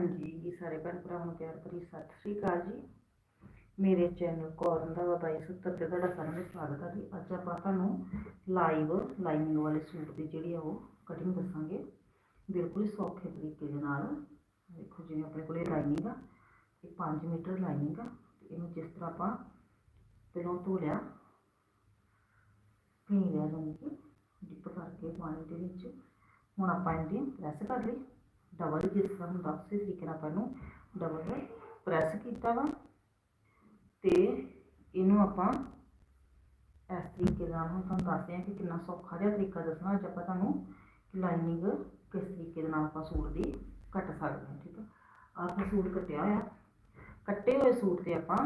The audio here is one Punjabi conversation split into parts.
ਹਾਂਜੀ ਸਾਰੇ ਭੈਣ ਭਰਾਵਾਂ ਨੂੰ ਪਿਆਰ ਭਰੀ ਸਤਿ ਸ੍ਰੀ ਅਕਾਲ ਜੀ। ਮੇਰੇ ਚੈਨਲ ਕੋਰਨ ਦਾ ਬਾਈ ਸੱਤਰ ਤੇ ਤੁਹਾਡਾ ਸਾਰਿਆਂ ਦਾ ਸਵਾਗਤ ਹੈ ਜੀ। ਅੱਜ ਆਪਾਂ ਤੁਹਾਨੂੰ ਲਾਈਵ ਲਾਈਨਿੰਗ ਵਾਲੇ ਸੂਟ ਦੀ ਜਿਹੜੀ ਆ ਉਹ ਕਟਿੰਗ ਦੱਸਾਂਗੇ। ਬਿਲਕੁਲ ਸੌਖੇ ਤਰੀਕੇ ਦੇ ਨਾਲ। ਦੇਖੋ ਜਿਵੇਂ ਆਪਣੇ ਕੋਲੇ ਲਾਈਨਿੰਗ ਆ, ਇਹ 5 ਮੀਟਰ ਲਾਈਨਿੰਗ ਆ। ਤੇ ਇਹਨੂੰ ਜਿਸ ਤਰ੍ਹਾਂ ਆਪਾਂ ਪਹਿਲਾਂ ਧੋ ਲਿਆ ਪੀ ਲਿਆ ਜਾਨੀ ਕਿ ਡਿਪ ਕਰਕੇ ਪਾਣੀ ਦੇ ਵਿੱਚ। ਹੁਣ ਆਪਾਂ ਇਹਦੀ ਪ੍ਰੈਸ ਕਰ ਲਈ। ਡਬਲ ਜਿਸ ਤਰ੍ਹਾਂ ਹੁੰਦਾ ਉਸੇ ਤਰੀਕੇ ਨਾਲ ਆਪਾਂ ਨੂੰ ਡਬਲ ਪ੍ਰੈਸ ਕੀਤਾ ਵਾ ਤੇ ਇਹਨੂੰ ਆਪਾਂ ਇਸ ਤਰੀਕੇ ਨਾਲ ਹੁਣ ਤੁਹਾਨੂੰ ਦੱਸਦੇ ਹਾਂ ਕਿ ਕਿੰਨਾ ਸੌਖਾ ਜਿਹਾ ਤਰੀਕਾ ਦੱਸਣਾ, ਅੱਜ ਆਪਾਂ ਤੁਹਾਨੂੰ ਲਾਈਨਿੰਗ ਕਿਸ ਤਰੀਕੇ ਦੇ ਨਾਲ ਆਪਾਂ ਸੂਟ ਦੀ ਕੱਟ ਸਕਦੇ ਹਾਂ, ਠੀਕ ਆ? ਆਪਾਂ ਸੂਟ ਕੱਟਿਆ ਹੋਇਆ। ਕੱਟੇ ਹੋਏ ਸੂਟ ਤੇ ਆਪਾਂ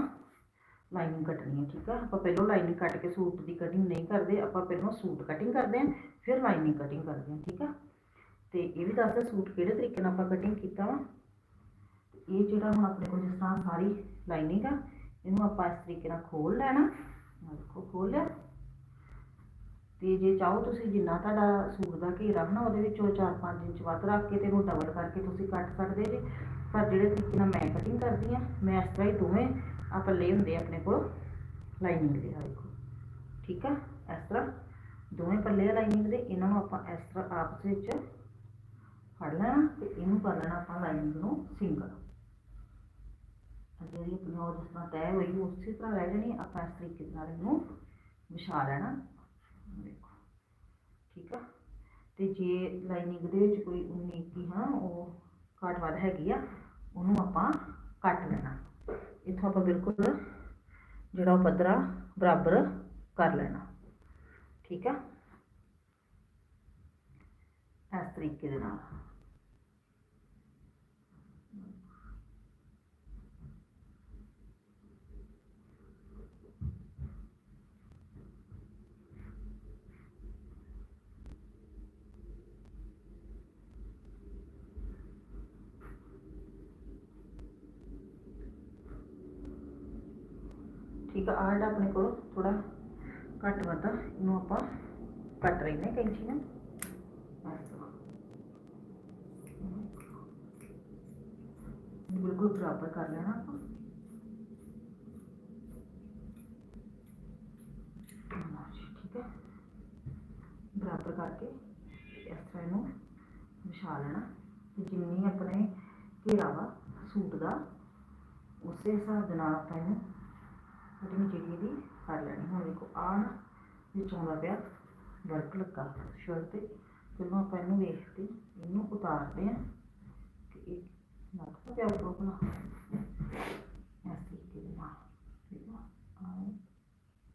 ਲਾਈਨਿੰਗ ਕੱਟਣੀ ਹੈ, ਠੀਕ ਹੈ ਆਪਾਂ ਪਹਿਲਾਂ ਲਾਈਨਿੰਗ ਕੱਟ ਕੇ ਸੂਟ ਦੀ ਕਟਿੰਗ ਨਹੀਂ ਕਰਦੇ, ਆਪਾਂ ਪਹਿਲਾਂ ਸੂਟ ਕਟਿੰਗ ਕਰਦੇ ਹਾਂ, ਫਿਰ ਲਾਈਨਿੰਗ ਕਟਿੰਗ ਕਰਦੇ ਹਾਂ, ਠੀਕ ਹੈ ਤੇ ਇਹ ਵੀ ਦੱਸਦਾ ਸੂਟ ਕਿਹੜੇ ਤਰੀਕੇ ਨਾਲ ਆਪਾਂ ਕਟਿੰਗ ਕੀਤਾ ਵਾ? ਇਹ ਜਿਹੜਾ ਹੁਣ ਆਪਣੇ ਕੋਲ ਜਿਸ ਤਰ੍ਹਾਂ ਸਾਰੀ ਲਾਈਨਿੰਗ ਆ, ਇਹਨੂੰ ਆਪਾਂ ਇਸ ਤਰੀਕੇ ਨਾਲ ਖੋਲ ਲੈਣਾ। ਆਹ ਦੇਖੋ ਖੋਲ ਲਿਆ। ਤੇ ਜੇ ਚਾਹੋ ਤੁਸੀਂ ਜਿੰਨਾ ਤੁਹਾਡਾ ਸੂਟ ਦਾ ਘੇਰਾ ਹੋਣਾ ਉਹਦੇ ਵਿੱਚੋਂ 4-5 ਇੰਚ ਵੱਧ ਰੱਖ ਕੇ ਤੇ ਇਹਨੂੰ ਡਬਲ ਕਰਕੇ ਤੁਸੀਂ ਕੱਟ ਸਕਦੇ ਜੇ। ਪਰ ਜਿਹੜੇ ਤਰੀਕੇ ਨਾਲ ਮੈਂ ਕਟਿੰਗ ਕਰਦੀ ਆ, ਮੈਂ ਇਸ ਤਰ੍ਹਾਂ ਹੀ ਦੋਵੇਂ ਆ ਪੱਲੇ ਹੁੰਦੇ ਆਪਣੇ ਕੋਲ ਲਾਈਨਿੰਗ ਦੇ ਆ ਦੇਖੋ। ਠੀਕ ਆ? ਇਸ ਤਰ੍ਹਾਂ ਦੋਵੇਂ ਪੱਲੇ ਆ ਲਾਈਨਿੰਗ ਦੇ, ਇਹਨਾਂ ਨੂੰ ਆਪਾਂ ਇਸ ਤਰ੍ਹਾਂ ਆਪਸ ਵਿੱਚ ਫੜ ਲੈਣਾ ਤੇ ਇਹਨੂੰ ਕਰ ਲੈਣਾ ਆਪਾਂ ਲਾਈਨਿੰਗ ਨੂੰ ਸਿੰਗਲ ਜਿਹੜੀ ਆਪਣੀ ਉਹ ਜਿਸ ਤਰ੍ਹਾਂ ਤੈਅ ਹੋਈ, ਉਸੇ ਤਰ੍ਹਾਂ ਰਹਿ ਜਾਣੀ, ਆਪਾਂ ਇਸ ਤਰੀਕੇ ਨਾਲ ਇਹਨੂੰ ਵਿਛਾ ਲੈਣਾ। ਦੇਖੋ, ਠੀਕ ਆ? ਤੇ ਜੇ ਲਾਈਨਿੰਗ ਦੇ ਵਿੱਚ ਕੋਈ 19 ਕੀ ਹਾਂ, ਉਹ ਘਾਟ ਵੱਧ ਹੈਗੀ ਆ, ਉਹਨੂੰ ਆਪਾਂ ਕੱਟ ਲੈਣਾ। ਇੱਥੋਂ ਆਪਾਂ ਬਿਲਕੁਲ ਜਿਹੜਾ ਉਹ ਪੱਧਰਾ ਬਰਾਬਰ ਕਰ ਲੈਣਾ। ਠੀਕ ਆ? ਇਸ ਤਰੀਕੇ ਦੇ ਨਾਲ। ਠੀਕ ਆ ਆਹ ਜਿਹੜਾ ਆਪਣੇ ਕੋਲ ਥੋੜਾ ਘੱਟ ਵੱਧ ਆ ਇਹਨੂੰ ਆਪਾਂ ਕੱਟ ਰਹੇ ਨੇ ਕੈਂਚੀ ਨਾਲ ਇਸ ਤਰ੍ਹਾਂ। ਬਿਲਕੁਲ ਬਰਾਬਰ ਕਰ ਲੈਣਾ ਆਪਾਂ ਲਓ ਜੀ, ਠੀਕ ਹੈ ਬਰਾਬਰ ਕਰਕੇ ਇਸ ਤਰ੍ਹਾਂ ਇਹਨੂੰ ਵਿਛਾ ਲੈਣਾ ਤੇ ਜਿੰਨੀ ਆਪਣੇ ਘੇਰਾ ਵਾ ਸੂਟ ਦਾ ਉਸੇ ਹਿਸਾਬ ਦੇ ਨਾਲ ਆਪਾਂ ਇਹਨੂੰ ਕਟਿੰਗ ਜਿਹੜੀ ਇਹਦੀ ਕਰ ਲੈਣੀ। ਹੁਣ ਦੇਖੋ ਆਹ ਨਾ ਵਿੱਚ ਆਉਂਦਾ ਪਿਆ ਵਰਕ ਲੱਗਾ ਸ਼ਰਟ ਤੇ। ਜਦੋਂ ਆਪਾਂ ਇਹਨੂੰ ਵੇਖ ਇਹਨੂੰ ਉਤਾਰਦੇ ਆ ਕਿ ਇਹ ਲੱਗ ਪਿਆ ਉੱਪਰੋਂ ਭਲਾ ਇਸ ਤਰੀਕੇ ਦੇ ਨਾਲ, ਠੀਕ ਆ? ਆਹ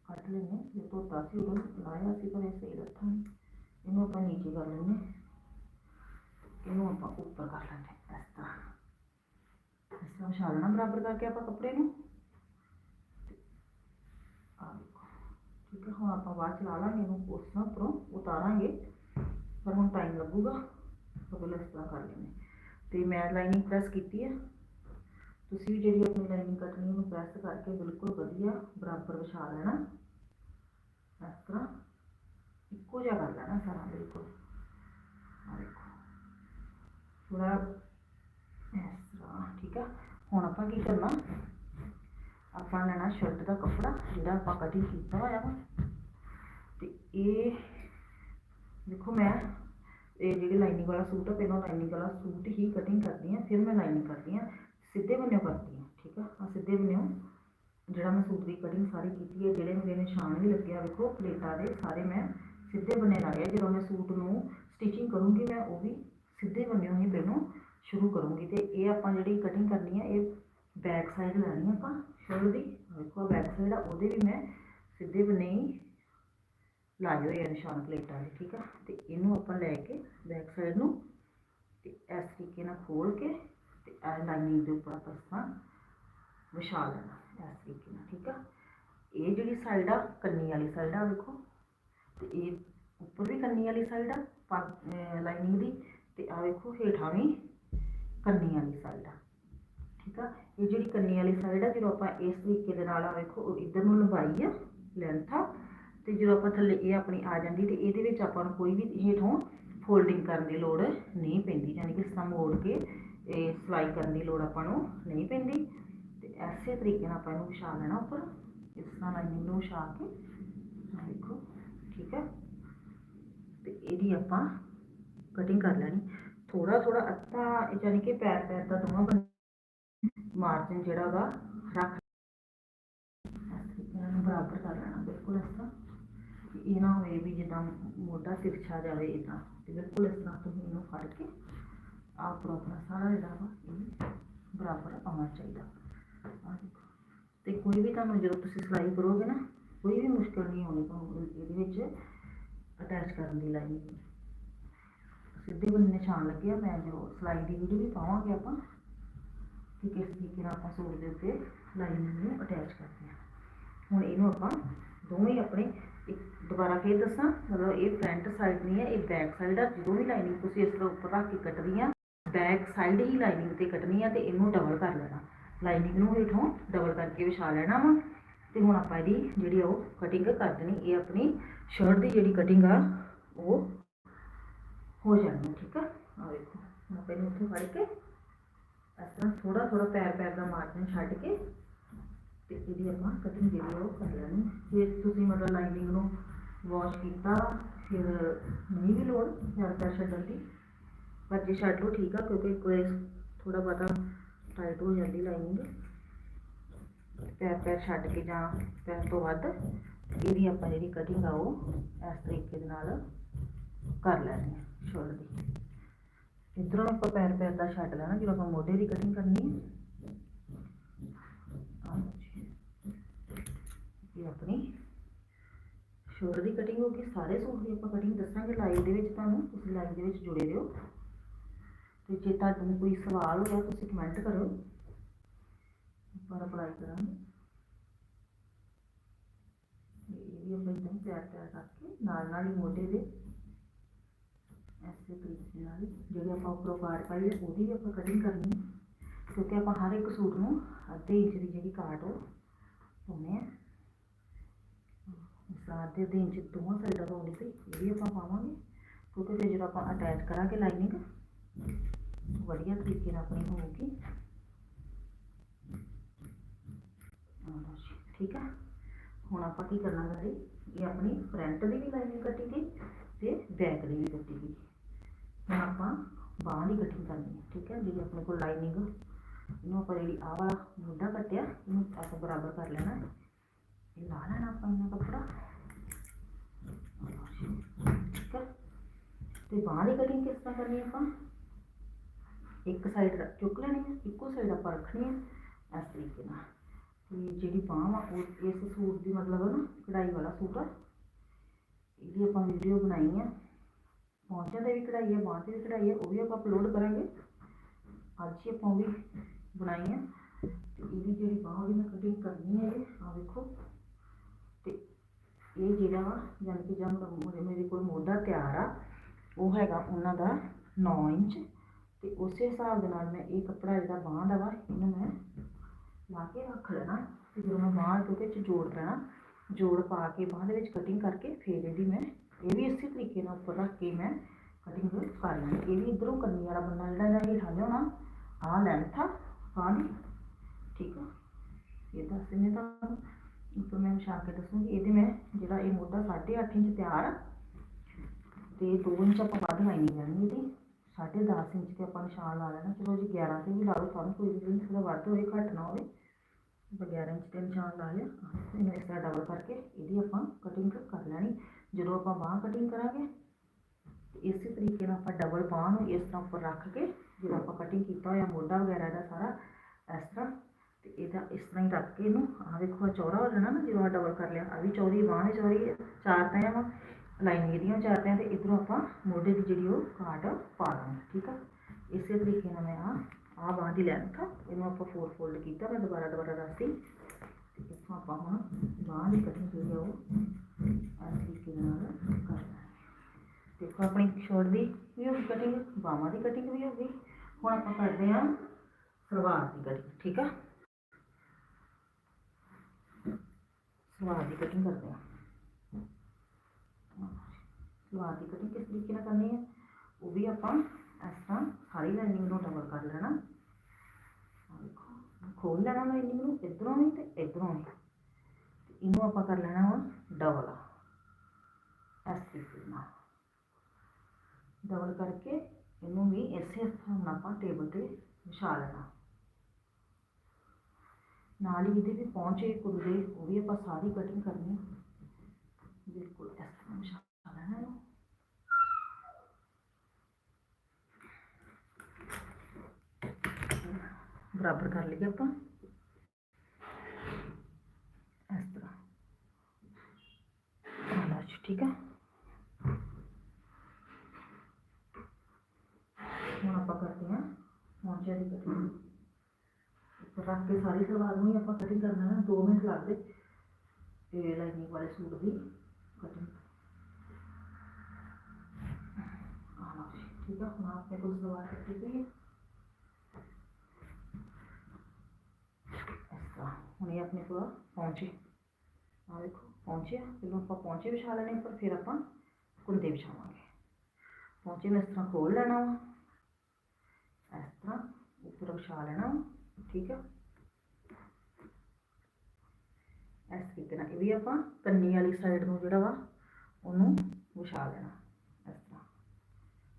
ਕੱਟ ਲੈਣੇ ਜੇ ਧੋਤਾ ਸੀ ਉਦੋਂ ਲਾਇਆ ਸੀ, ਪਰ ਇਹ ਸਹੀ ਲੱਥਾ ਨਹੀਂ। ਇਹਨੂੰ ਆਪਾਂ ਨੀਚੇ ਕਰ ਲੈਣੇ ਇਹਨੂੰ ਆਪਾਂ ਉੱਪਰ ਕਰ ਲੈਣੇ ਇਸ ਤਰ੍ਹਾਂ। ਇਸ ਤਰ੍ਹਾਂ ਵਿਛਾ ਬਰਾਬਰ ਕਰਕੇ ਆਪਾਂ ਕੱਪੜੇ ਨੂੰ। ਆ ਦੇਖੋ ਠੀਕ ਹੈ, ਹੁਣ ਆਪਾਂ ਬਾਅਦ ਚ ਲਾ ਲਾਂਗੇ, ਇਹਨੂੰ ਉਸ ਉੱਪਰੋਂ ਉਤਾਰਾਂਗੇ। ਪਰ ਹੁਣ ਟਾਈਮ ਲੱਗੂਗਾ ਤਾਂ ਪਹਿਲਾਂ ਇਸ ਤਰ੍ਹਾਂ ਕਰ ਲੈਣੇ ਤੇ ਮੈਂ ਲਾਈਨਿੰਗ ਪ੍ਰੈਸ ਕੀਤੀ ਹੈ। ਤੁਸੀਂ ਵੀ ਜਿਹੜੀ ਆਪਣੀ ਲਾਈਨਿੰਗ ਕੱਟਣੀ ਉਹਨੂੰ ਪ੍ਰੈਸ ਕਰਕੇ ਬਿਲਕੁਲ ਵਧੀਆ ਬਰਾਬਰ ਵਿਛਾ ਲੈਣਾ। ਇਸ ਤਰ੍ਹਾਂ ਇੱਕੋ ਜਿਹਾ ਕਰ ਲੈਣਾ ਸਾਰਾ, ਬਿਲਕੁਲ। ਆ ਦੇਖੋ। ਥੋੜਾ ਇਸ ਤਰ੍ਹਾਂ, ਠੀਕ ਆ ਹੁਣ ਆਪਾਂ ਕੀ ਕਰਨਾ? ਆਪਾਂ ਲੈਣਾ ਸ਼ਰਟ ਦਾ ਕੱਪੜਾ, ਜਿਹੜਾ ਆਪਾਂ ਕਟਿੰਗ ਕੀਤਾ ਹੋਇਆ ਵਾ। ਤੇ ਇਹ, ਦੇਖੋ ਮੈਂ ਇਹ ਜਿਹੜੀ ਲਾਈਨਿੰਗ ਵਾਲਾ ਸੂਟ ਆ, ਪਹਿਲਾਂ ਲਾਈਨਿੰਗ ਵਾਲਾ ਸੂਟ ਹੀ ਕਟਿੰਗ ਕਰਦੀ ਆ ਫਿਰ ਮੈਂ ਲਾਈਨਿੰਗ ਕਰਦੀ ਆ ਸਿੱਧੇ ਬੰਨਿਓ ਕਰਦੀ ਆ ਠੀਕ ਆ? ਆ ਸਿੱਧੇ ਬੰਨਿਓ। ਜਿਹੜਾ ਮੈਂ ਸੂਟ ਦੀ ਕਟਿੰਗ ਸਾਰੀ ਕੀਤੀ ਹੈ, ਜਿਹੜੇ ਮੇਰੇ ਨਿਸ਼ਾਨ ਵੀ ਲੱਗਿਆ ਵੇਖੋ, ਪਲੇਟਾਂ ਦੇ ਸਾਰੇ ਮੈਂ ਸਿੱਧੇ ਬੰਨੇ ਲਾਏ ਲਿਆ ਜਦੋਂ ਮੈਂ ਸੂਟ ਨੂੰ ਸਟਿਚਿੰਗ ਕਰੂੰਗੀ, ਮੈਂ ਉਹ ਵੀ ਸਿੱਧੇ ਬੰਨਿਓ ਹੀ ਪਹਿਲੋਂ ਸ਼ੁਰੂ ਕਰੂੰਗੀ। ਤੇ ਇਹ ਆਪਾਂ ਜਿਹੜੀ ਕਟਿੰਗ ਕਰਨੀ ਆ, ਇਹ ਬੈਕ ਸਾਈਡ ਲੈਣੀ ਆਪਾਂ। ਸ਼ੋਲਡਰ ਦੀ। ਵੇਖੋ ਬੈਕ ਸਾਈਡ ਆ ਉਹਦੇ ਵੀ ਮੈਂ ਸਿੱਧੇ ਬਨੇ ਹੀ ਲਾਏ ਹੋਏ ਆ ਨਿਸ਼ਾਨ ਪਲੇਟਾਂ ਦੇ, ਠੀਕ ਆ? ਤੇ ਇਹਨੂੰ ਆਪਾਂ ਲੈ ਕੇ ਬੈਕ ਸਾਈਡ ਨੂੰ ਤੇ ਇਸ ਤਰੀਕੇ ਨਾਲ ਖੋਲ ਕੇ ਤੇ ਇਹ ਲਾਈਨਿੰਗ ਦੇ ਉੱਪਰ ਆਪਾਂ ਇਸ ਵਿਛਾ ਲੈਣਾ, ਇਸ ਤਰੀਕੇ ਨਾਲ, ਠੀਕ ਆ? ਇਹ ਜਿਹੜੀ ਸਾਈਡ ਆ, ਕੰਨੀ ਵਾਲੀ ਸਾਈਡ ਆ, ਵੇਖੋ। ਤੇ ਇਹ ਉੱਪਰ ਵੀ ਕੰਨੀ ਵਾਲੀ ਸਾਈਡ ਆ ਲਾਈਨਿੰਗ ਦੀ। ਤੇ ਆ ਵੇਖੋ, ਹੇਠਾਂ ਵੀ ਕੰਨੀ ਵਾਲੀ ਸਾਈਡ ਆ। ਠੀਕ ਆ? ਇਹ ਜਿਹੜੀ ਕੰਨੀ ਵਾਲੀ ਸਾਈਡ ਆ, ਜਦੋਂ ਆਪਾਂ ਇਸ ਤਰੀਕੇ ਦੇ ਨਾਲ ਆ ਵੇਖੋ, ਉਹ ਇੱਧਰ ਨੂੰ ਲੰਬਾਈ ਆ ਲੈਂਥ ਆ। ਤੇ ਜਦੋਂ ਆਪਾਂ ਥੱਲੇ ਇਹ ਆਪਣੀ ਆ ਜਾਂਦੀ, ਤੇ ਇਹਦੇ ਵਿੱਚ ਆਪਾਂ ਨੂੰ ਕੋਈ ਵੀ ਹੇਠੋਂ ਫੋਲਡਿੰਗ ਕਰਨ ਦੀ ਲੋੜ ਨਹੀਂ ਪੈਂਦੀ ਯਾਨੀ ਕਿ ਇਸ ਤਰ੍ਹਾਂ ਮੋੜ ਕੇ ਇਹ ਸਿਲਾਈ ਕਰਨ ਦੀ ਲੋੜ ਆਪਾਂ ਨੂੰ ਨਹੀਂ ਪੈਂਦੀ। ਤੇ ਐਸੇ ਤਰੀਕੇ ਨਾਲ ਆਪਾਂ ਇਹਨੂੰ ਵਿਛਾ ਲੈਣਾ ਉੱਪਰ। ਇਸ ਤਰ੍ਹਾਂ ਲਾਈਨਿੰਗ ਨੂੰ ਵਿਛਾ ਕੇ, ਆਹ ਦੇਖੋ ਠੀਕ ਹੈ ਤੇ ਇਹਦੀ ਆਪਾਂ ਕਟਿੰਗ ਕਰ ਲੈਣੀ। ਥੋੜਾ ਥੋੜਾ ਅੱਧਾ ਯਾਨੀ ਕਿ ਪੈਰ ਪੈਰ ਦਾ ਦੋਵਾਂ ਬੰਨੇ ਮਾਰਜਨ ਜਿਹੜਾ ਵਾ ਰੱਖ ਇਹਨਾਂ ਨੂੰ ਬਰਾਬਰ ਕਰ ਲੈਣਾ, ਬਿਲਕੁਲ ਇਸ ਤਰ੍ਹਾਂ। ਇਹ ਨਾ ਹੋਵੇ ਵੀ ਜਿੱਦਾਂ ਮੋਢਾ ਤਿਰਛਾ ਜਾਵੇ ਇਦਾਂ ਤੇ ਬਿਲਕੁਲ ਇਸ ਤਰ੍ਹਾਂ ਤੁਸੀਂ ਇਹਨੂੰ ਫੜ ਕੇ ਆਪ ਆਪਣਾ ਸਾਰਾ ਜਿਹੜਾ ਵਾ, ਇਹ ਬਰਾਬਰ ਆਉਣਾ ਚਾਹੀਦਾ। ਆਹ ਦੇਖੋ। ਤੇ ਕੋਈ ਵੀ ਤੁਹਾਨੂੰ ਜਦੋਂ ਤੁਸੀਂ ਸਿਲਾਈ ਕਰੋਗੇ ਨਾ, ਕੋਈ ਵੀ ਮੁਸ਼ਕਲ ਨਹੀਂ ਆਉਣੀ ਤੁਹਾਨੂੰ ਇਹਦੇ ਵਿੱਚ ਅਟੈਚ ਕਰਨ ਦੀ ਲਾਈਨ। ਸਿੱਧੇ ਬੰਨੇ ਨਿਸ਼ਾਨ ਲੱਗਿਆ ਮੈਂ ਜੋ ਸਿਲਾਈ ਦੀ ਵੀਡੀਓ ਵੀ ਪਾਵਾਂਗੇ ਆਪਾਂ। ਕਿ ਕਿਸ ਤਰੀਕੇ ਨਾਲ ਆਪਾਂ ਸੂਟ ਦੇ ਉੱਤੇ ਲਾਈਨਿੰਗ ਨੂੰ ਅਟੈਚ ਕਰਦੇ ਹਾਂ। ਹੁਣ ਇਹਨੂੰ ਆਪਾਂ ਦੋਵੇਂ ਆਪਣੇ ਇੱਕ ਦੁਬਾਰਾ ਫੇਰ ਦੱਸਾਂ, ਮਤਲਬ ਇਹ ਫਰੰਟ ਸਾਈਡ ਨਹੀਂ ਹੈ, ਇਹ ਬੈਕ ਸਾਈਡ ਆ, ਜਦੋਂ ਵੀ ਲਾਈਨਿੰਗ ਤੁਸੀਂ ਇਸ ਤਰ੍ਹਾਂ ਉੱਪਰ ਰੱਖ ਕੇ ਕੱਟਣੀ ਆ ਬੈਕ ਸਾਈਡ ਹੀ ਲਾਈਨਿੰਗ ਤੇ ਕੱਟਣੀ ਆ ਤੇ ਇਹਨੂੰ ਡਬਲ ਕਰ ਲੈਣਾ। ਲਾਈਨਿੰਗ ਨੂੰ ਹੇਠੋਂ ਡਬਲ ਕਰਕੇ ਵਿਛਾ ਲੈਣਾ ਵਾ। ਤੇ ਹੁਣ ਆਪਾਂ ਇਹਦੀ ਜਿਹੜੀ ਆ ਉਹ ਕਟਿੰਗ ਕਰ ਦੇਣੀ, ਇਹ ਆਪਣੀ ਸ਼ਰਟ ਦੀ ਜਿਹੜੀ ਕਟਿੰਗ ਆ, ਉਹ ਹੋ ਜਾਣੀ ਠੀਕ ਆ? ਆ ਵੇਖੋ, ਹੁਣ ਆਪਾਂ ਇਹਨੂੰ ਉੱਥੇ ਫੜ ਕੇ ਇਸ ਤਰ੍ਹਾਂ ਥੋੜਾ ਥੋੜਾ ਪੈਰ ਪੈਰ ਦਾ ਮਾਰਜਨ ਛੱਡ ਕੇ ਤੇ ਇਹਦੀ ਆਪਾਂ ਕਟਿੰਗ ਜਿਹੜੀ ਆ ਉਹ ਕਰ ਲੈਣੀ। ਜੇ ਤੁਸੀਂ ਮਤਲਬ ਲਾਈਨਿੰਗ ਨੂੰ ਵਾਸ਼ ਕੀਤਾ, ਫਿਰ ਨਹੀਂ ਵੀ ਲੋੜ ਜ਼ਿਆਦਾ ਪੈਰ ਛੱਡਣ ਦੀ, ਪਰ ਜੇ ਛੱਡ ਲਓ ਠੀਕ ਆ, ਕਿਉਂਕਿ ਕੋਈ ਥੋੜਾ ਬਹੁਤਾ ਟਾਈਟ ਹੋ ਜਾਂਦੀ ਲਾਈਨਿੰਗ ਪੈਰ ਪੈਰ ਛੱਡ ਕੇ ਜਾਂ ਪੈਰ ਤੋਂ ਵੱਧ ਇਹਦੀ ਆਪਾਂ ਜਿਹੜੀ ਕਟਿੰਗ ਆ ਉਹ ਇਸ ਤਰੀਕੇ ਦੇ ਨਾਲ ਕਰ ਲੈਣੀ ਹੈ ਸ਼ੋਲਡਰ ਦੀ। ਇਧਰੋਂ ਆਪਾਂ ਪੈਰ ਪੈਰ ਦਾ ਛੱਡ ਲੈਣਾ, ਜਦੋਂ ਆਪਾਂ ਮੋਢੇ ਦੀ ਕਟਿੰਗ ਕਰਨੀ। ਹੈ ਇਹ ਆਪਣੀ ਸ਼ੋਲਡਰ ਦੀ ਕਟਿੰਗ ਹੋ ਗਈ। ਸਾਰੇ ਸੂਟ ਦੀ ਆਪਾਂ ਕਟਿੰਗ ਦੱਸਾਂਗੇ ਲਾਈਵ ਦੇ ਵਿੱਚ ਤੁਹਾਨੂੰ। ਤੁਸੀਂ ਲਾਈਵ ਦੇ ਵਿੱਚ ਜੁੜੇ ਰਹੋ। ਤੇ ਜੇ ਤੁਹਾਨੂੰ ਕੋਈ ਸਵਾਲ ਹੋਇਆ, ਤੁਸੀਂ ਕਮੈਂਟ ਕਰੋ। ਪਰ ਅਪਲਾਈ ਕਰਾਂਗੇ। ਇਹ ਵੀ ਆਪਾਂ ਇਦਾਂ ਤਿਆਰ ਤਿਆਰ ਕਰਕੇ ਨਾਲ ਨਾਲ ਹੀ ਮੋਢੇ ਦੇ ਐਸੇ ਤਰੀਕੇ ਨਾਲ ਹੀ ਜਿਹੜੀ ਆਪਾਂ ਉੱਪਰੋਂ ਪਾਰ ਪਾਈ ਹੈ ਉਹਦੀ ਵੀ ਆਪਾਂ ਕਟਿੰਗ ਕਰਨੀ ਹੈ ਕਿਉਂਕਿ ਆਪਾਂ ਹਰ ਇੱਕ ਸੂਟ ਨੂੰ ਅੱਧੇ ਇੰਚ ਦੀ ਜਿਹੜੀ ਕਾਟ ਉਹ ਪਾਉਂਦੇ ਆ ਇਸ ਤਰ੍ਹਾਂ ਅੱਧੇ ਅੱਧੇ ਇੰਚ ਦੋਵਾਂ ਸਾਈਡਾਂ ਤੋਂ ਆਉਂਦੀ ਸੀ ਇਹ ਵੀ ਆਪਾਂ ਪਾਵਾਂਗੇ ਕਿਉਂਕਿ ਫਿਰ ਜਦੋਂ ਆਪਾਂ ਅਟੈਚ ਕਰਾਂਗੇ ਲਾਈਨਿੰਗ ਵਧੀਆ ਤਰੀਕੇ ਨਾਲ ਆਪਣੀ ਹੋਊਗੀ। ਆਹ ਲਓ ਜੀ, ਠੀਕ ਆ? ਹੁਣ ਆਪਾਂ ਕੀ ਕਰਨਾ ਗਾੜੀ ਇਹ ਆਪਣੀ ਫਰੰਟ ਦੀ ਵੀ ਲਾਈਨਿੰਗ ਕੱਟੀ ਗਈ ਤੇ ਬੈਕ ਦੀ ਵੀ ਕੱਟੀ। ਗਈ ਹੁਣ ਆਪਾਂ ਬਾਹਾਂ ਦੀ ਕਟਿੰਗ ਕਰਨੀ ਹੈ ਠੀਕ ਹੈ? ਜਿਹੜੀ ਆਪਣੇ ਕੋਲ ਲਾਈਨਿੰਗ ਇਹਨੂੰ ਆਪਾਂ ਜਿਹੜੀ ਆਹ ਵਾਲਾ ਮੋਢਾ ਕੱਟਿਆ ਇਹਨੂੰ ਆਪਾਂ ਬਰਾਬਰ ਕਰ ਲੈਣਾ ਹੈ। ਇਹ ਲਾ ਲੈਣਾ ਆਪਾਂ ਇਹਨਾਂ ਕੱਪੜਾ। ਆਹ ਲਓ ਜੀ, ਠੀਕ ਹੈ? ਤੇ ਬਾਹਾਂ ਦੀ ਕਟਿੰਗ ਕਿਸ ਤਰ੍ਹਾਂ ਕਰਨੀ ਹੈ ਆਪਾਂ? ਇੱਕ ਸਾਈਡ ਚੁੱਕ ਲੈਣੀ ਹੈ ਇੱਕੋ ਸਾਈਡ ਆਪਾਂ ਰੱਖਣੀ ਹੈ ਇਸ ਤਰੀਕੇ ਨਾਲ। ਤੇ ਜਿਹੜੀ ਬਾਂਹ ਵਾ ਉਹ ਇਸ ਸੂਟ ਦੀ ਪੌਂਚਿਆਂ ਤੇ ਵੀ ਕਢਾਈ ਹੈ, ਬਾਂਹ ਤੇ ਵੀ ਕਢਾਈ ਹੈ, ਉਹ ਵੀ ਆਪਾਂ ਅਪਲੋਡ ਕਰਾਂਗੇ। ਅੱਜ ਹੀ ਆਪਾਂ ਉਹ ਵੀ ਬਣਾਈ ਹੈ। ਤੇ ਇਹਦੀ ਜਿਹੜੀ ਬਾਂਹ ਦੀ ਮੈਂ ਕਟਿੰਗ ਕਰਨੀ ਹੈ ਇਹ ਆ ਵੇਖੋ। ਤੇ ਇਹ ਜਿਹੜਾ ਵਾ, ਜਾਣੀ ਕਿ ਜਦ ਮੇਰੇ ਕੋਲ ਮੋਢਾ ਤਿਆਰ ਆ, ਉਹ ਹੈਗਾ ਉਹਨਾਂ ਦਾ 9 ਇੰਚ। ਤੇ ਉਸੇ ਹਿਸਾਬ ਦੇ ਨਾਲ ਮੈਂ ਇਹ ਕੱਪੜਾ ਜਿਹੜਾ ਬਾਂਹ ਦਾ ਵਾ, ਇਹਨੂੰ ਮੈਂ ਲਾ ਕੇ ਰੱਖ ਲੈਣਾ। ਤੇ ਜਦੋਂ ਮੈਂ ਬਾਂਹ ਕਿਉਂਕਿ ਇਹ 'ਚ ਜੋੜ ਪੈਣਾ, ਜੋੜ ਪਾ ਕੇ ਬਾਂਹ ਦੇ ਵਿੱਚ ਕਟਿੰਗ ਕਰਕੇ ਫਿਰ ਇਹਦੀ ਮੈਂ ਇਹ ਵੀ ਇਸੇ ਤਰੀਕੇ ਨਾਲ ਉੱਪਰ ਰੱਖ ਕੇ ਮੈਂ ਕਟਿੰਗ ਕਰ ਲੈਣੀ। ਇਹ ਵੀ ਇਧਰੋਂ ਕੰਨੀ ਵਾਲਾ ਬੰਨਾ ਜਿਹੜਾ ਇਹਦਾ ਹੇਠਾਂ ਲਿਆਉਣਾ, ਆਹ ਲੈਂਥ ਆ ਪਾਣੀ ਠੀਕ ਆ? ਇਹ ਦੱਸ ਦਿੰਦੇ ਤਾਂ ਉੱਪਰ ਮੈਂ ਵਿਛਾ ਕੇ ਦੱਸੂਗੀ। ਇਹਦੇ ਮੈਂ ਜਿਹੜਾ ਇਹ ਮੋਢਾ 8.5 ਇੰਚ ਤਿਆਰ ਆ, ਤੇ 2 ਇੰਚ ਆਪਾਂ ਵੱਧ ਲਾਈਨਿੰਗ ਲੈਣੀ ਇਹਦੀ। 10.5 ਇੰਚ ਤੇ ਆਪਾਂ ਨਿਸ਼ਾਨ ਲਾ ਲੈਣਾ। ਚਲੋ ਜੀ 11 ਤੇ ਵੀ ਲਾ ਲਓ ਤੁਹਾਨੂੰ ਕੋਈ ਵੀ ਥੋੜਾ ਵੱਧ ਹੋਵੇ, ਘੱਟ ਨਾ ਹੋਵੇ। ਆਪਾਂ 11 ਇੰਚ ਤੇ ਨਿਸ਼ਾਨ ਲਾ ਲਿਆ। ਇਹਨੂੰ ਇਸ ਤਰ੍ਹਾਂ ਡਬਲ ਕਰਕੇ ਇਹਦੀ ਆਪਾਂ ਕਟਿੰਗ ਕਰ ਲੈਣੀ। ਜਦੋਂ ਆਪਾਂ ਬਾਂਹ ਕਟਿੰਗ ਕਰਾਂਗੇ, ਤੇ ਇਸੇ ਤਰੀਕੇ ਨਾਲ ਆਪਾਂ ਡਬਲ ਬਾਂਹ ਨੂੰ ਇਸ ਤਰ੍ਹਾਂ ਉੱਪਰ ਰੱਖ ਕੇ ਜਦੋਂ ਆਪਾਂ ਕਟਿੰਗ ਕੀਤਾ ਹੋਇਆ ਮੋਢਾ ਵਗੈਰਾ ਦਾ ਸਾਰਾ, ਇਸ ਤਰ੍ਹਾਂ, ਤੇ ਇਹਦਾ ਇਸ ਤਰ੍ਹਾਂ ਹੀ ਰੱਖ ਕੇ ਇਹਨੂੰ, ਆਹ ਵੇਖੋ ਆਹ ਚੌੜਾ ਹੋ ਜਾਣਾ ਨਾ, ਜਦੋਂ ਆ ਡਬਲ ਕਰ ਲਿਆ ਆ ਵੀ ਚੌੜੀ ਬਾਂਹ ਵੀ ਚੌੜੀ ਚਾਰ ਤਾਂ ਵਾ ਲਾਈਨਿੰਗ ਇਹਦੀਆਂ ਚਾਰ ਤੈਆਂ ਤੇ ਇਧਰੋਂ ਆਪਾਂ ਮੋਢੇ ਦੀ ਜਿਹੜੀ ਉਹ ਕਾਟ ਪਾ ਦਾਂਗੇ ਠੀਕ ਆ? ਇਸੇ ਤਰੀਕੇ ਨਾਲ ਮੈਂ ਆ ਆ ਬਾਂਹ ਦੀ ਲੈਂਥ ਆ, ਇਹਨੂੰ ਆਪਾਂ ਫੋਰ ਫੋਲਡ ਕੀਤਾ, ਮੈਂ ਦੁਬਾਰਾ ਦੁਬਾਰਾ ਦੱਸਦੀ, ਤੇ ਇੱਥੋਂ ਆਪਾਂ ਹੁਣ ਬਾਂਹ ਦੀ ਕਟਿੰਗ ਜਿਹੜੀ ਆ ਉਹ ਇਸ ਤਰੀਕੇ ਦੇ ਨਾਲ ਕਰ ਲੈਣੀ ਦੇਖੋ ਆਪਣੀ ਸ਼ਰਟ ਦੀ ਵੀ ਹੋ ਗਈ ਕਟਿੰਗ ਬਾਹਾਂ ਦੀ ਕਟਿੰਗ ਵੀ ਹੋ ਗਈ। ਹੁਣ ਆਪਾਂ ਕਰਦੇ ਹਾਂ ਸਲਵਾਰ ਦੀ ਕਟਿੰਗ ਠੀਕ ਆ? ਸਲਵਾਰ ਦੀ ਕਟਿੰਗ ਕਰਦੇ ਹਾਂ। ਸਲਵਾਰ ਦੀ ਕਟਿੰਗ ਕਿਸ ਤਰੀਕੇ ਨਾਲ ਕਰਨੀ ਹੈ? ਉਹ ਵੀ ਆਪਾਂ ਇਸ ਤਰ੍ਹਾਂ ਸਾਰੀ ਲਾਈਨਿੰਗ ਨੂੰ ਡਬਲ ਕਰ ਲੈਣਾ। ਆਹ ਦੇਖੋ, ਖੋਲ ਲੈਣਾ ਲਾਈਨਿੰਗ ਨੂੰ, ਇਧਰੋਂ ਵੀ ਤੇ ਇਧਰੋਂ ਵੀ ਇਹਨੂੰ ਆਪਾਂ ਕਰ ਲੈਣਾ ਵਾ ਡਬਲ ਇਸ ਤਰੀਕੇ ਨਾਲ। ਡਬਲ ਕਰਕੇ ਇਹਨੂੰ ਵੀ ਇਸੇ ਹਿਸਾਬ ਨਾਲ ਆਪਾਂ ਟੇਬਲ ਤੇ ਵਿਛਾ ਲੈਣਾ। ਨਾਲ ਹੀ ਇਹਦੇ ਵੀ ਪਹੁੰਚੇ ਕੁੰਦੇ ਉਹ ਵੀ ਆਪਾਂ ਸਾਰੀ ਕਟਿੰਗ ਕਰਨੀ ਆ। ਬਿਲਕੁਲ ਇਸ ਤਰ੍ਹਾਂ ਵਿਛਾ ਲੈਣਾ ਇਹਨੂੰ। ਬਰਾਬਰ ਕਰ ਲਈਏ ਆਪਾਂ ਇਸ ਤਰ੍ਹਾਂ ਆਹ ਲਓ ਜੀ, ਠੀਕ ਆ ਹੁਣ ਆਪਾਂ ਕਰਦੇ ਹਾਂ ਪੌਂਚੇ ਦੀ ਕਟਿੰਗ ਉੱਪਰ ਰੱਖ ਕੇ ਸਾਰੀ ਸਲਵਾਰ ਨੂੰ ਹੀ ਆਪਾਂ ਕਟਿੰਗ ਕਰਨਾ ਹੈ 2 ਮਿੰਟ ਲੱਗਦੇ ਤੇ ਲਾਈਨਿੰਗ ਵਾਲੇ ਸੂਟ ਦੀ ਕਟਿੰਗ ਆਹ ਲਓ ਜੀ, ਠੀਕ ਆ ਹੁਣ ਆਪਣੇ ਕੋਲ ਸਲਵਾਰ ਕੱਟੀ ਪਈ ਹੈ ਇਸ ਤਰ੍ਹਾਂ ਹੁਣ ਇਹ ਆਪਣੇ ਕੋਲ ਪਹੁੰਚੇ ਆ ਦੇਖੋ ਪਹੁੰਚਿਆ ਜਦੋਂ ਆਪਾਂ ਪਹੁੰਚੇ ਵਿਛਾ ਲੈਣੇ ਪਰ ਫਿਰ ਆਪਾਂ ਕੁੰਦੇ ਵਿਛਾਵਾਂਗੇ। ਪਹੁੰਚੇ ਨੂੰ ਇਸ ਤਰ੍ਹਾਂ ਖੋਲ ਲੈਣਾ ਵਾ। ਇਸ ਤਰ੍ਹਾਂ ਉੱਪਰ ਵਿਛਾ ਲੈਣਾ ਵਾ, ਠੀਕ ਆ। ਇਸ ਤਰੀਕੇ ਨਾਲ ਇਹ ਵੀ ਆਪਾਂ ਕੰਨੀ ਵਾਲੀ ਸਾਈਡ ਨੂੰ ਜਿਹੜਾ ਵਾ ਉਹਨੂੰ ਵਿਛਾ ਲੈਣਾ ਇਸ ਤਰ੍ਹਾਂ।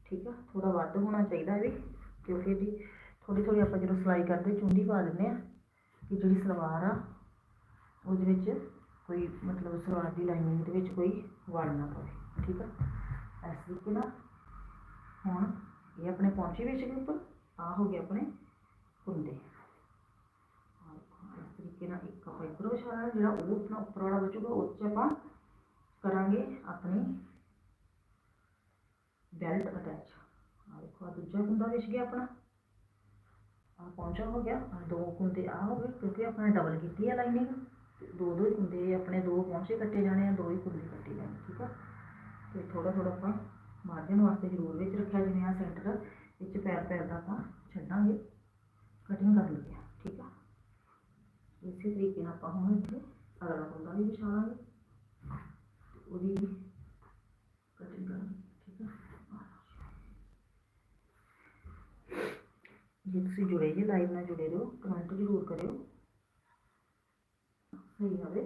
ਠੀਕ ਆ? ਥੋੜਾ ਵੱਧ ਹੋਣਾ ਚਾਹੀਦਾ ਇਹ ਵੀ ਕਿਉਂਕਿ ਇਹਦੀ ਥੋੜੀ ਥੋੜੀ ਆਪਾਂ ਜਦੋਂ ਸਿਲਾਈ ਕਰਦੇ ਚੁੰਡੀ ਪਾ ਦਿੰਦੇ ਆ ਕਿ ਜਿਹੜੀ ਸਲਵਾਰ ਆ ਉਹਦੇ ਵਿੱਚ ਕੋਈ ਮਤਲਬ ਸਲਵਾਰ ਦੀ ਲਾਈਨਿੰਗ ਦੇ ਵਿੱਚ ਕੋਈ ਵੜ ਨਾ ਪਵੇ, ਠੀਕ ਆ? ਇਸ ਤਰੀਕੇ ਨਾਲ ਹੁਣ ਇਹ ਆਪਣੇ ਪਹੁੰਚੇ ਵਿੱਚ ਗਏ ਉੱਪਰ ਆ ਹੋ ਗਏ ਆਪਣੇ ਕੁੰਦੇ ਇਸ ਤਰੀਕੇ ਨਾਲ ਇੱਕ ਆਪਾਂ ਇੱਧਰੋਂ ਵਿਛਾਉਣਾ ਜਿਹੜਾ ਉਹ ਆਪਣਾ ਉੱਪਰ ਵਾਲਾ ਬਚੂਗਾ ਉਹ 'ਚ ਆਪਾਂ ਕਰਾਂਗੇ ਆਪਣੀ ਬੈਲਟ ਅਟੈਚ ਆ ਦੇਖੋ ਆ ਦੂਜਾ ਕੁੰਦਾ ਵਿਛ ਗਿਆ ਆਪਣਾ। ਆ ਪਹੁੰਚਾ ਹੋ ਗਿਆ ਦੋ ਕੁੰਦੇ ਆ ਹੋ ਗਏ, ਕਿਉਂਕਿ ਆਪਣਾ ਡਬਲ ਕੀਤੀ ਹੈ ਲਾਈਨਿੰਗ। ਦੋ ਦੋ ਹੀ ਹੁੰਦੇ ਆਪਣੇ ਦੋ ਪਹੁੰਚੇ ਕੱਟੇ ਜਾਣੇ ਆ, ਦੋ ਹੀ ਕੁੰਦੇ ਕੱਟੇ ਜਾਣੇ, ਠੀਕ ਆ? ਤੇ ਥੋੜਾ ਥੋੜਾ ਆਪਾਂ ਮਾਰਜਨ ਵਾਸਤੇ ਜ਼ਰੂਰ ਵਿੱਚ ਰੱਖਿਆ, ਜਿਵੇਂ ਆ ਸੈਂਟਰ ਵਿੱਚ ਪੈਰ ਪੈਰ ਦਾ ਆਪਾਂ ਛੱਡਾਂਗੇ ਕਟਿੰਗ ਕਰ ਲਈਏ ਠੀਕ ਆ? ਇਸੇ ਤਰੀਕੇ ਨਾਲ ਆਪਾਂ ਹੁਣ ਇੱਥੇ ਅਗਲਾ ਕੁੰਦਾ ਵੀ ਵਿਛਾ ਲਾਂਗੇ ਉਹਦੀ ਕਟਿੰਗ ਕਰਾਂਗੇ, ਠੀਕ ਆ? ਜੇ ਤੁਸੀਂ ਜੁੜੇ ਜੇ ਲਾਈਵ ਨਾਲ ਜੁੜੇ ਰਹੋ ਕਮੈਂਟ ਜ਼ਰੂਰ ਕਰਿਓ। ਸਹੀ ਆਵੇ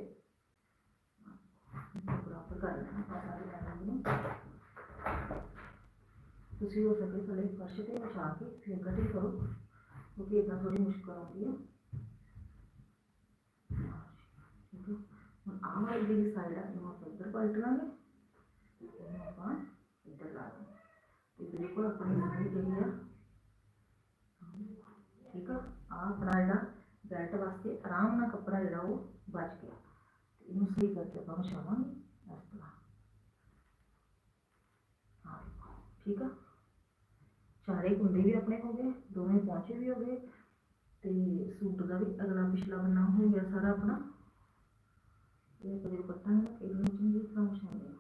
ਬਰਾਬਰ ਕਰ ਲੈਣਾ ਆਪਾਂ ਸਾਰੇ ਲਾਈਨਾਂ ਨੂੰ ਤੁਸੀਂ ਹੋ ਸਕੇ ਥੋੜੇ ਫਰਸ਼ ਤੇ ਵਿਛਾ ਕੇ ਫਿਰ ਕਟਿੰਗ ਕਰੋ ਕਿਉਂਕਿ ਇਦਾਂ ਥੋੜੀ ਮੁਸ਼ਕਲ ਆਉਂਦੀ ਹੈ ਠੀਕ ਹੈ ਹੁਣ ਆਹ ਵਾਲੀ ਜਿਹੜੀ ਸਾਈਡ ਆ ਇਹਨੂੰ ਆਪਾਂ ਇੱਧਰ ਪਲਟ ਲਾਂਗੇ ਤੇ ਇਹਨੂੰ ਆਪਾਂ ਇੱਧਰ ਲਾ ਦਾਂਗੇ ਤੇ ਬਿਲਕੁਲ ਆਪਣੀ ਸਾਈਡ ਜਿਹੜੀ ਆ ਠੀਕ ਆ ਆ ਆਪਣਾ ਜਿਹੜਾ ਬੈਲਟ ਵਾਸਤੇ ਆਰਾਮ ਨਾਲ ਕੱਪੜਾ ਜਿਹੜਾ ਉਹ ਬਚ ਗਿਆ ਤੇ ਇਹਨੂੰ ਸਹੀ ਕਰਕੇ ਆਪਾਂ ਮਸ਼ਾਵਾਂਗੇ ਇਸ ਤਰ੍ਹਾਂ ਆ ਠੀਕ ਆ ਚਾਰੇ ਕੁੰਡੇ ਵੀ ਆਪਣੇ ਹੋ ਗਏ ਦੋਵੇਂ ਪਹੁੰਚੇ ਵੀ ਹੋ ਗਏ ਤੇ ਸੂਟ ਦਾ ਵੀ ਅਗਲਾ ਪਿਛਲਾ ਬੰਨਾ ਹੋ ਗਿਆ ਸਾਰਾ ਆਪਣਾ ਇਹ ਆਪਾਂ ਜਦੋਂ ਕੱਟਾਂਗੇ ਨਾ ਇਹਨੂੰ ਚੰਗੀ ਤਰ੍ਹਾਂ ਵਿਛਾਉਂਦੇ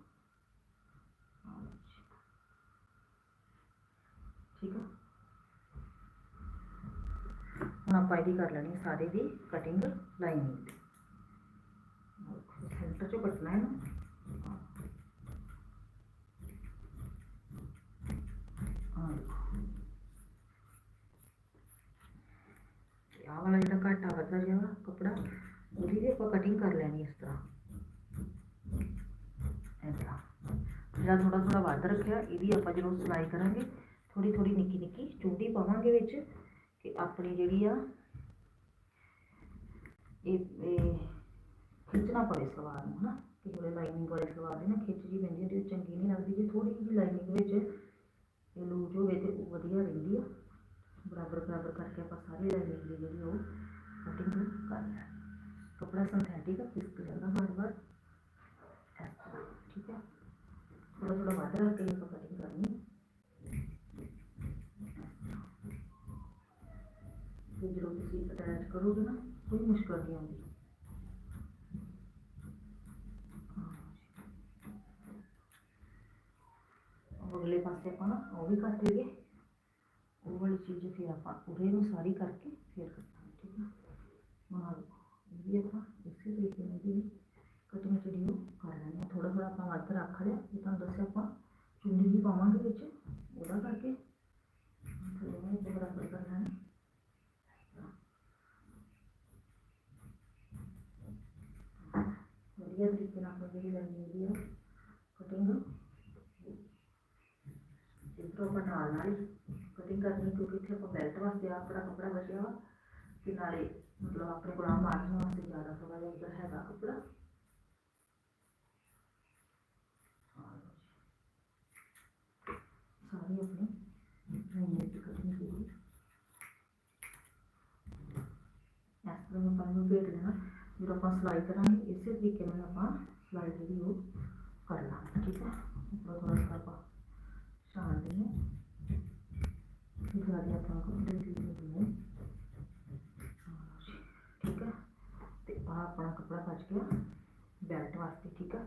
ਠੀਕ ਆ ਹੁਣ ਆਪਾਂ ਇਹਦੀ ਕਰ ਲੈਣੀ ਸਾਰੇ ਦੀ ਕਟਿੰਗ ਲਾਈਨਿੰਗ ਦੀ ਸੈਂਟਰ ਚੋਂ ਕੱਟਣਾ ਹੈ ਨਾ ਆਹ ਦੇਖੋ। ਤੇ ਆਹ ਵਾਲਾ ਜਿਹੜਾ ਘਾਟਾ ਵੱਧਦਾ ਜਿਹਾ ਵਾ ਕੱਪੜਾ ਉਹਦੀ ਵੀ ਆਪਾਂ ਕਟਿੰਗ ਕਰ ਲੈਣੀ ਇਸ ਤਰ੍ਹਾਂ ਇਸ ਤਰ੍ਹਾਂ ਜਿਹੜਾ ਥੋੜਾ ਥੋੜਾ ਵੱਧ ਰੱਖਿਆ ਇਹਦੀ ਆਪਾਂ ਜਦੋਂ ਸਿਲਾਈ ਕਰਾਂਗੇ ਥੋੜੀ ਥੋੜੀ ਨਿੱਕੀ ਨਿੱਕੀ ਚੁੰਡੀ ਪਾਵਾਂਗੇ ਵਿੱਚ ਕਿ ਆਪਣੀ ਜਿਹੜੀ ਆ ਇਹ ਇਹ ਖਿੱਚ ਨਾ ਪਵੇ ਸਲਵਾਰ ਨੂੰ, ਹਨਾ? ਕਿ ਜਿਹੜੇ ਲਾਈਨਿੰਗ ਵਾਲੀ ਸਲਵਾਰ ਦੀ ਨਾ ਖਿੱਚ ਜੀ ਪੈਂਦੀ ਹੈ ਤੇ ਉਹ ਚੰਗੀ ਨਹੀਂ ਲੱਗਦੀ। ਜੇ ਥੋੜੀ ਜਿਹੀ ਲਾਈਨਿੰਗ ਵਿੱਚ ਇਹ ਲੂਜ ਹੋਵੇ ਤੇ ਉਹ ਵਧੀਆ ਰਹਿੰਦੀ ਆ, ਬਰਾਬਰ ਬਰਾਬਰ ਕਰਕੇ ਆਪਾਂ ਸਾਰੀ ਲਾਈਨਿੰਗ ਦੀ ਜਿਹੜੀ ਉਹ ਕਟਿੰਗ ਕਰ ਲੈਣੀ ਕਪੜਾ ਸਿੰਥੈਟਿਕ ਆ ਫਿਸਕ ਜਾਂਦਾ ਬਾਰ ਬਾਰ ਇਸ ਤਰ੍ਹਾਂ, ਠੀਕ ਹੈ ਥੋੜਾ ਥੋੜਾ ਵੱਧ ਰੱਖ ਕੇ ਆਪਾਂ ਕਟਿੰਗ ਕਰਨੀ ਤੇ ਜਦੋਂ ਤੁਸੀਂ ਅਟੈਚ ਕਰੋਗੇ ਨਾ ਕੋਈ ਮੁਸ਼ਕਲ ਨਹੀਂ ਆਉਂਦੀ ਉਹ ਅਗਲੇ ਪਾਸੇ ਆਪਾਂ ਨਾ ਉਹ ਵੀ ਕੱਟ ਲਈਏ। ਉਹ ਵਾਲੀ ਚੀਜ਼ ਫਿਰ ਆਪਾਂ ਉਰੇ ਨੂੰ ਸਾਰੀ ਕਰਕੇ ਫਿਰ ਕੱਟਾਂਗੇ, ਠੀਕ ਹੈ ਹੁਣ ਆਹ ਇਹ ਵੀ ਆਪਾਂ ਇਸੇ ਤਰੀਕੇ ਨਾਲ ਦੀ ਕਟਿੰਗ ਜਿਹੜੀ ਉਹ ਕਰ ਲੈਣੀ ਹੈ। ਥੋੜਾ ਥੋੜਾ ਆਪਾਂ ਵੱਧ ਰੱਖ ਲਿਆ। ਇਹ ਤੁਹਾਨੂੰ ਦੱਸਿਆ ਆਪਾਂ ਚੁੰਨੀ ਵੀ ਪਾਵਾਂਗੇ ਵਿੱਚ ਉਹਦਾ ਕਰਕੇ ਵਧੀਆ ਤਰੀਕੇ ਨਾਲ ਆਪਾਂ ਜਿਹੜੀ ਲਾਈਨਿੰਗ ਦੀ ਆ ਕਟਿੰਗ ਇਧਰੋਂ ਆਪਾਂ ਨਾਲ ਨਾਲ ਕਟਿੰਗ ਕਰਨੀ, ਕਿਉਂਕਿ ਇੱਥੇ ਆਪਾਂ ਬੈਲਟ ਵਾਸਤੇ ਆ ਆਪਣਾ ਕੱਪੜਾ ਬਚਿਆ ਵਾ ਤੇ ਨਾਲੇ ਮਤਲਬ ਆਪਣੇ ਕੋਲ ਆ ਮਾਰਜਨ ਵਾਸਤੇ ਜ਼ਿਆਦਾ ਥੋੜਾ ਜਿਹਾ ਇੱਧਰ ਹੈਗਾ ਕੱਪੜਾ। ਸਾਰੀ ਆਪਣੀ ਲਾਈਨਿੰਗ ਦੀ ਕਟਿੰਗ ਕੀਤੀ। ਇਸ ਤਰ੍ਹਾਂ ਆਪਾਂ ਨੂੰ ਭੇਜ ਲੈਣਾ ਜਦੋਂ ਆਪਾਂ ਸਿਲਾਈ ਕਰਾਂਗੇ, ਇਸੇ ਤਰੀਕੇ ਨਾਲ ਆਪਾਂ ਸਿਲਾਈ ਜਿਹੜੀ ਉਹ ਕਰ ਲਾਂਗੇ, ਠੀਕ ਹੈ? ਉੱਪਰ ਥੋੜਾ ਜਿਹਾ ਆਪਾਂ ਛਾਣ ਦੇਣਾ ਆਪਾਂ ਕੰਪਲੀਟ ਹੋ ਗਈ ਠੀਕ ਹੈ ਤੇ ਆ ਆਪਣਾ ਕੱਪੜਾ ਬਚ ਗਿਆ। ਬੈਲਟ ਵਾਸਤੇ, ਠੀਕ ਹੈ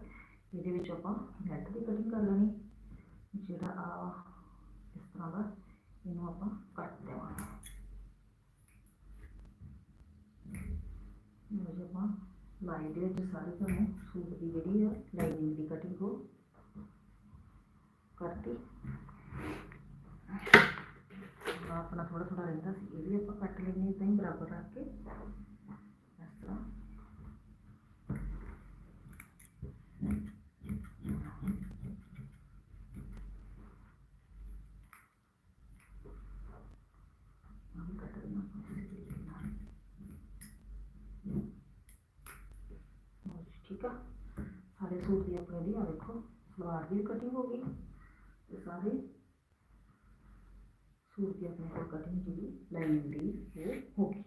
ਇਹਦੇ ਵਿੱਚ ਆਪਾਂ ਬੈਲਟ ਦੀ ਕਟਿੰਗ ਕਰ ਲੈਣੀ। ਜਿਹੜਾ ਆ ਇਸ ਤਰ੍ਹਾਂ ਦਾ, ਇਹਨੂੰ ਆਪਾਂ ਕੱਟ ਦੇਵਾਂਗੇ। ਮੁਝੇ ਆਪਾਂ ਲਾਈਨ ਦੇ ਵਿੱਚ ਸਾਰੇ ਤੁਹਾਨੂੰ ਸੂਟ ਦੀ ਜਿਹੜੀ ਹੈ ਲਾਈਨਿੰਗ ਦੀ ਕਟਿੰਗ ਹੋ ਕਰਤੀ ਆਹ ਆਪਣਾ ਥੋੜਾ ਥੋੜਾ ਰਹਿੰਦਾ ਸੀ ਇਹ ਵੀ ਆਪਾਂ ਕੱਟ ਲੈਣੇ ਇਦਾਂ ਹੀ ਬਰਾਬਰ ਰੱਖ ਕੇ। ਇਸ ਤਰ੍ਹਾਂ। ਆਹ ਵੀ ਕੱਟ ਦੇਣਾ ਆਪਾਂ ਇਸੇ ਤਰੀਕੇ ਨਾਲ। ਲਓ ਜੀ, ਠੀਕ ਆ ਸਾਰੇ ਸੂਟ ਦੀ ਆਪਣੇ ਦੀ ਆਪਣੇ ਕੋਲ ਕਟਿੰਗ ਜਿਹੜੀ ਲਾਈਨਿੰਗ ਦੀ ਉਹ ਹੋ ਗਈ।